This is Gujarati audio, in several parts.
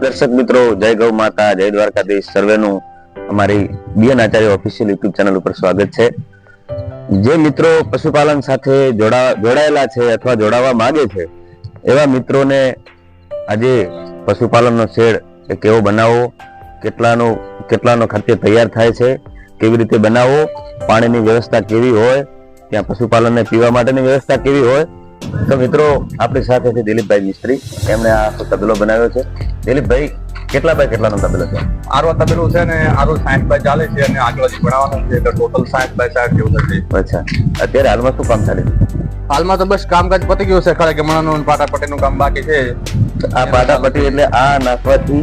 દર્શક મિત્રો, જય ગૌ માતા, જય દ્વારકાધીશ, સર્વેનું અમારી BN Acharya official YouTube channel ઉપર સ્વાગત છે. જે મિત્રો પશુપાલન સાથે જોડાયેલા છે અથવા જોડાવા માંગે છે, એવા મિત્રોને આજે પશુપાલનનો શેડ એ કેવો બનાવવો, કેટલાનો કેટલાનો ખર્ચે તૈયાર થાય છે, કેવી રીતે બનાવવો, પાણીની વ્યવસ્થા કેવી હોય, ત્યાં પશુપાલનને પીવા માટેની વ્યવસ્થા કેવી હોય તો મિત્રો આપણી સાથે છે દિલીપભાઈ મિસ્ત્રી. એમણે આ તબેલો બનાવ્યો છે. દિલીપભાઈ કેટલા બાય કેટલાનો તબેલો છે? આરો તબેલું છે ને આરો સાઠ બાય ચાલે છે અને આગળ હજી ભણાવવાનું છે એટલે ટોટલ સાઠ બાય સાઠ જેવું થશે. અચ્છા. અત્યારે હાલમાં શું કામ ચાલે છે? હાલમાં તો બસ કામકાજ પતી ગયું છે ખરા કે મણાનું પાટાપટ્ટીનું કામ બાકી છે. આ પાટાપટ્ટી એટલે આ નાખવાથી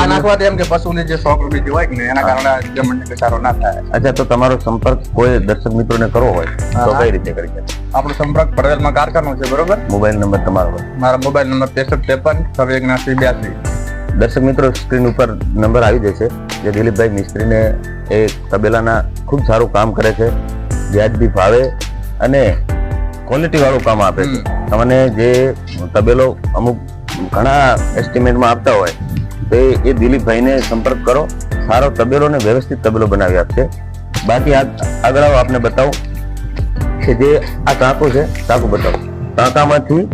આ નાખવાથી એમ કે પશુને જે શોખ રૂપી હોય ને એના કારણે જમીનને ઘસારો ના થાય. અચ્છા તો તમારો સંપર્ક કોઈ દર્શક મિત્રોને કરવો હોય તો કઈ રીતે કરી શકે? આપણો સંપર્ક પટેલમાં કારખાનો છે બરોબર? મોબાઈલ નંબર તમારો. મારો મોબાઈલ નંબર ત્રેસઠ ત્રેપન છવ્વીસ એક્યાસી બ્યાસી. દર્શક મિત્રો સ્ક્રીન ઉપર નંબર આવી જશે જે દિલીપભાઈ મિસ્ત્રીને એ તબેલાના ખૂબ સારું કામ કરે છે વ્યાજબી ફાવે અને ક્વોલિટી વાળું કામ આપે છે. તમને જે તબેલો અમુક ઘણા એસ્ટિમેટમાં આપતા હોય તો એ- દિલીપભાઈને સંપર્ક કરો. સારો તબેલો ને વ્યવસ્થિત તબેલો બનાવી આપશે. બાકી આગળ આપને બતાવું કે જે આ ટાંકો છે ટાંકો બતાવો. ટાંકામાંથી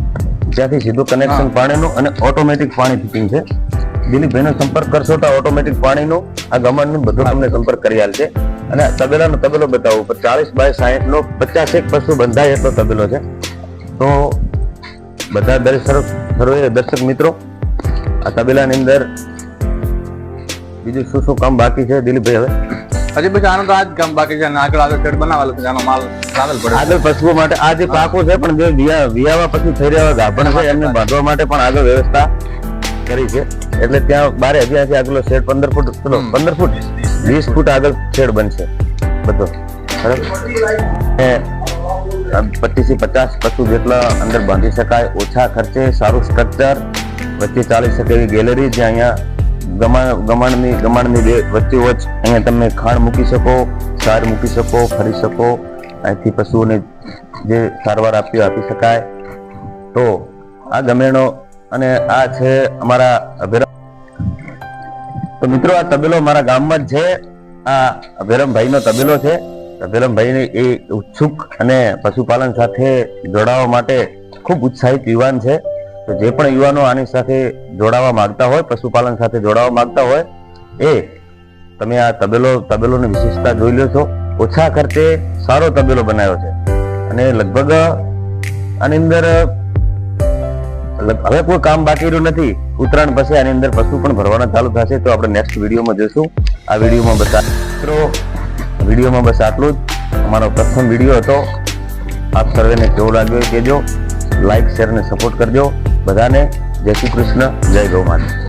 જ્યાંથી સીધું કનેક્શન પાણીનું અને ઓટોમેટિક પાણી ફિટિંગ છે. દિલીપભાઈનો સંપર્ક કરશો તો ઓટોમેટિક પાણીનું આ ગમનનું બધું તમને સંપર્ક કરી આલશે અને તબેલાનો તબેલો બતાવો ચાલીસ બાય સાહીઠ નો પચાસ પશુ બંધાય એટલો તબેલો છે. તો બધા દર્શક સર્વ- દર્શક મિત્રો આ તબેલાની અંદર બીજું શું શું કામ બાકી છે દિલીપભાઈ હવે? હજી પછી આનું તો આ જ કામ બાકી છે અને આગળ આગળ શેડ બનાવેલો છે. આનો માલ ટ્રાવેલ પડે આગળ પશુઓ માટે આ જે પાકો છે પણ જે વિયા- વિયાવા પછી થઈ રહ્યા ગાભણ છે એમને બાંધવા માટે પણ આગળ વ્યવસ્થા કરી છે. એટલે ત્યાં બારે હજી આગળ શેડ પંદર ફૂટ પંદર ફૂટ વીસ ફૂટ આગળ શેડ બનશે બધો. બરાબર? પચીસથી પચાસ પશુ જેટલા અંદર બાંધી શકાય, ઓછા ખર્ચે, સારું સ્ટ્રક્ચર વચ્ચે ચાલી શકે એવી ગેલેરી જે અહીંયા ગમાણ ગમાણની ગમાણની બે વચ્ચે વચ્ચ અહીંયા તમે ખાણ મૂકી શકો, સાર મૂકી શકો, ફરી શકો. અહીંથી પશુઓને જે સારવાર આપી આપી શકાય. તો આ ગમેણો અને આ છે અમારા અભેરમ. તો મિત્રો, આ તબેલો મારા ગામમાં જ છે. આ અભેરમભાઈનો તબેલો છે. અભેરમભાઈ એ ઉત્સુક અને પશુપાલન સાથે જોડાવા માટે ખૂબ ઉત્સાહિત યુવાન છે. તો જે પણ યુવાનો આની સાથે જોડાવા માંગતા હોય, પશુપાલન સાથે જોડાવા માંગતા હોય, એ તમે આ તબેલો, તબેલોની વિશેષતા જોઈ લો છો. ઓછા ખર્ચે સારો તબેલો બનાવ્યો છે. અને લગભગ આની અંદર, હવે કોઈ કામ બાકી રહ્યું નથી. ઉત્તરાયણ પછી આની અંદર પશુ પણ ભરવાના ચાલુ થશે. તો આપણે નેક્સ્ટ વિડીયોમાં જોઈશું. આ વિડીયોમાં બતા મિત્રો વિડીયોમાં બસ આટલું જ. અમારો પ્રથમ વીડિયો હતો. આપ સર્વેને કેવો લાગ્યો કહેજો. લાઈક શેર અને સપોર્ટ કરજો. બધાને જય શ્રી કૃષ્ણ, જય ગૌ માતા